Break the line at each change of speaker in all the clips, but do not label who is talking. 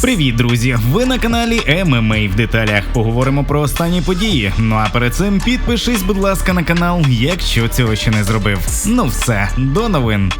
Привіт, друзі! Ви на каналі ММА в деталях. Поговоримо про останні події. Ну а перед цим підпишись, будь ласка, на канал, якщо цього ще не зробив. Ну все, до новин.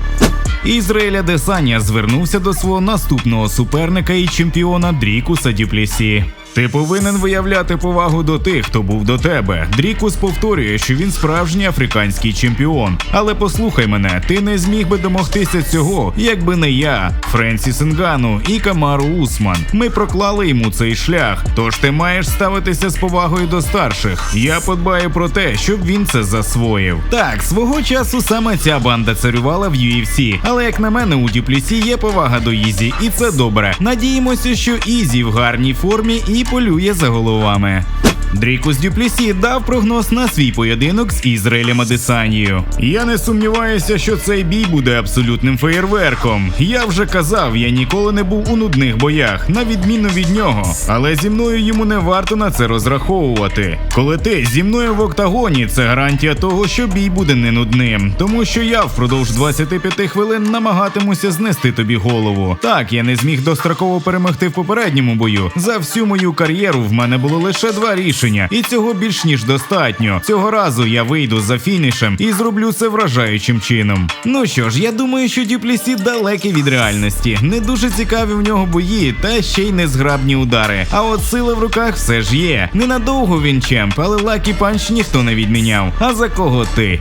Ізраїля Десаня звернувся до свого наступного суперника і чемпіона Дрікуса Дюплісі. Ти повинен виявляти повагу до тих, хто був до тебе. Дрікус повторює, що він справжній африканський чемпіон. Але послухай мене, ти не зміг би домогтися цього, якби не я, Френсіс Нгану і Камару Усман. Ми проклали йому цей шлях. Тож ти маєш ставитися з повагою до старших. Я подбаю про те, щоб він це засвоїв. Так, свого часу саме ця банда царювала в UFC, але як на мене, у Дюплісі є повага до Ізі, і це добре. Надіємося, що Ізі в гарній формі і полює за головами. Дрікус Дюплісі дав прогноз на свій поєдинок з Ізраїлем Адесанією. Я не сумніваюся, що цей бій буде абсолютним феєрверком. Я вже казав, я ніколи не був у нудних боях, на відміну від нього. Але зі мною йому не варто на це розраховувати. Коли ти зі мною в октагоні, це гарантія того, що бій буде не нудним, тому що я впродовж 25 хвилин намагатимуся знести тобі голову. Так, я не зміг достроково перемогти в попередньому бою. За всю мою кар'єру в мене було лише два рішення, і цього більш ніж достатньо. Цього разу я вийду за фінішем і зроблю це вражаючим чином. Ну що ж, я думаю, що Дюплісі далекий від реальності. Не дуже цікаві в нього бої, та ще й незграбні удари. А от сила в руках все ж є. Ненадовго він чемп, але лакі панч ніхто не відміняв. А за кого ти?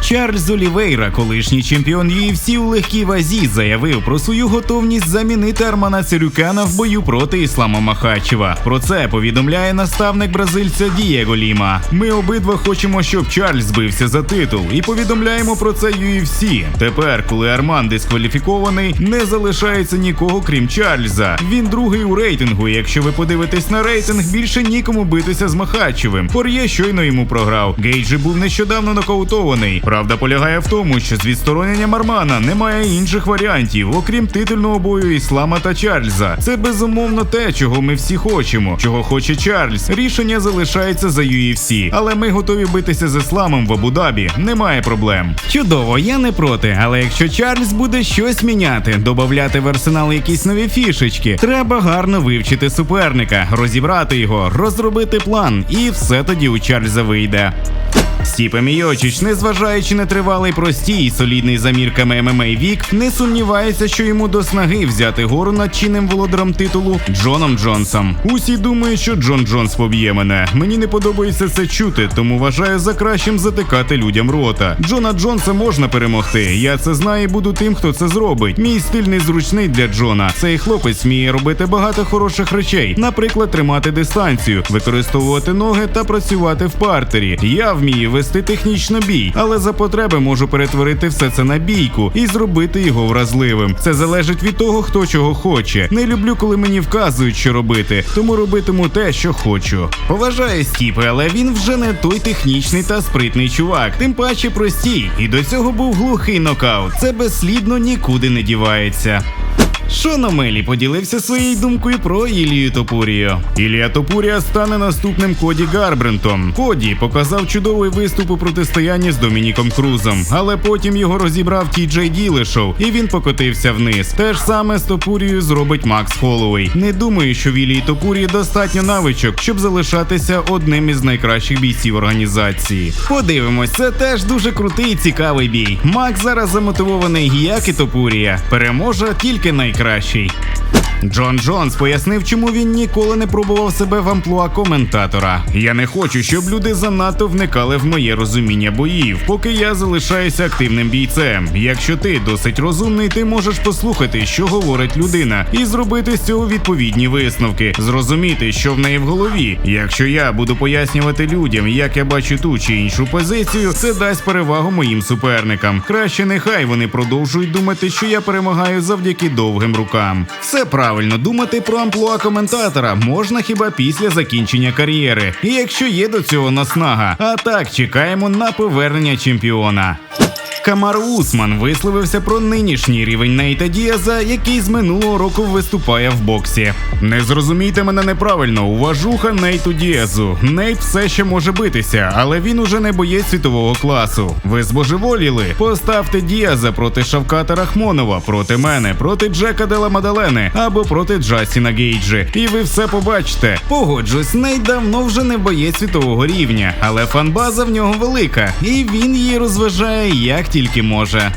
Чарльз Олівейра, колишній чемпіон UFC у легкій вазі, заявив про свою готовність замінити Армана Цирюкана в бою проти Іслама Махачева. Про це повідомляє наставник бразильця Дієго Ліма. Ми обидва хочемо, щоб Чарльз збився за титул, і повідомляємо про це UFC. Тепер, коли Арман дискваліфікований, не залишається нікого крім Чарльза. Він другий у рейтингу. Якщо ви подивитесь на рейтинг, більше нікому битися з Махачевим. Пор'є щойно йому програв. Гейджі був нещодавно нокаутований. Правда полягає в тому, що з відстороненням Армана немає інших варіантів, окрім титульного бою Іслама та Чарльза. Це безумовно те, чого ми всі хочемо. Чого хоче Чарльз. Рішення залишається за UFC. Але ми готові битися з Ісламом в Абу-Дабі. Немає проблем. Чудово, я не проти. Але якщо Чарльз буде щось міняти, додати в арсенал якісь нові фішечки, треба гарно вивчити суперника, розібрати його, розробити план, і все тоді у Чарльза вийде. Стіпе Мійочич, незважаючи на тривалий простій і солідний за мірками ММА вік, не сумнівається, що йому до снаги взяти гору над чинним володарем титулу Джоном Джонсом. Усі думають, що Джон Джонс поб'є мене. Мені не подобається це чути, тому вважаю за кращим затикати людям рота. Джона Джонса можна перемогти. Я це знаю і буду тим, хто це зробить. Мій стиль незручний для Джона. Цей хлопець вміє робити багато хороших речей, наприклад, тримати дистанцію, використовувати ноги та працювати в партері. Я вмію вести технічно бій, але за потреби можу перетворити все це на бійку і зробити його вразливим. Це залежить від того, хто чого хоче. Не люблю, коли мені вказують, що робити, тому робитиму те, що хочу. Поважаю Стіпи, але він вже не той технічний та спритний чувак, тим паче простій. І до цього був глухий нокаут. Це безслідно нікуди не дівається. Шона Мелі поділився своєю думкою про Ілію Топурію. Ілія Топурія стане наступним Коді Гарбрентом. Коді показав чудовий виступ у протистоянні з Домініком Крузом, але потім його розібрав Ті Джей Ділешов, і він покотився вниз. Те ж саме з Топурією зробить Макс Холлоуей. Не думаю, що в Ілії Топурії достатньо навичок, щоб залишатися одним із найкращих бійців організації. Подивимось, це теж дуже крутий і цікавий бій. Макс зараз замотивований, як і Топурія. Переможе тільки найкращий. Джон Джонс пояснив, чому він ніколи не пробував себе в амплуа коментатора. Я не хочу, щоб люди занадто вникали в моє розуміння боїв, поки я залишаюся активним бійцем. Якщо ти досить розумний, ти можеш послухати, що говорить людина, і зробити з цього відповідні висновки, зрозуміти, що в неї в голові. Якщо я буду пояснювати людям, як я бачу ту чи іншу позицію, це дасть перевагу моїм суперникам. Краще нехай вони продовжують думати, що я перемагаю завдяки довгим рукам. Все правильно думати про амплуа коментатора можна хіба після закінчення кар'єри, і якщо є до цього наснага. А так чекаємо на повернення чемпіона. Камар Усман висловився про нинішній рівень Нейта Діаза, який з минулого року виступає в боксі. Не зрозумійте мене неправильно, уважуха Нейту Діазу. Нейт все ще може битися, але він уже не боєць світового класу. Ви збожеволіли? Поставте Діаза проти Шавката Рахмонова, проти мене, проти Джека Дела Мадалени або проти Джастіна Гейджі. І ви все побачите. Погоджусь, Нейт давно вже не боєць світового рівня, але фанбаза в нього велика, і він її розважає тільки може.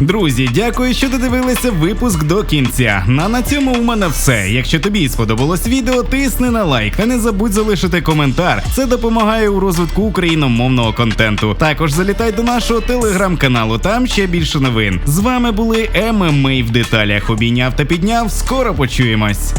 Друзі, дякую, що додивилися випуск до кінця. На на цьому у мене все. Якщо тобі сподобалось відео, тисни на лайк та не забудь залишити коментар. Це допомагає у розвитку україномовного контенту. Також залітай до нашого телеграм-каналу, там ще більше новин. З вами були ММА в деталях. Обійняв та підняв. Скоро почуємось.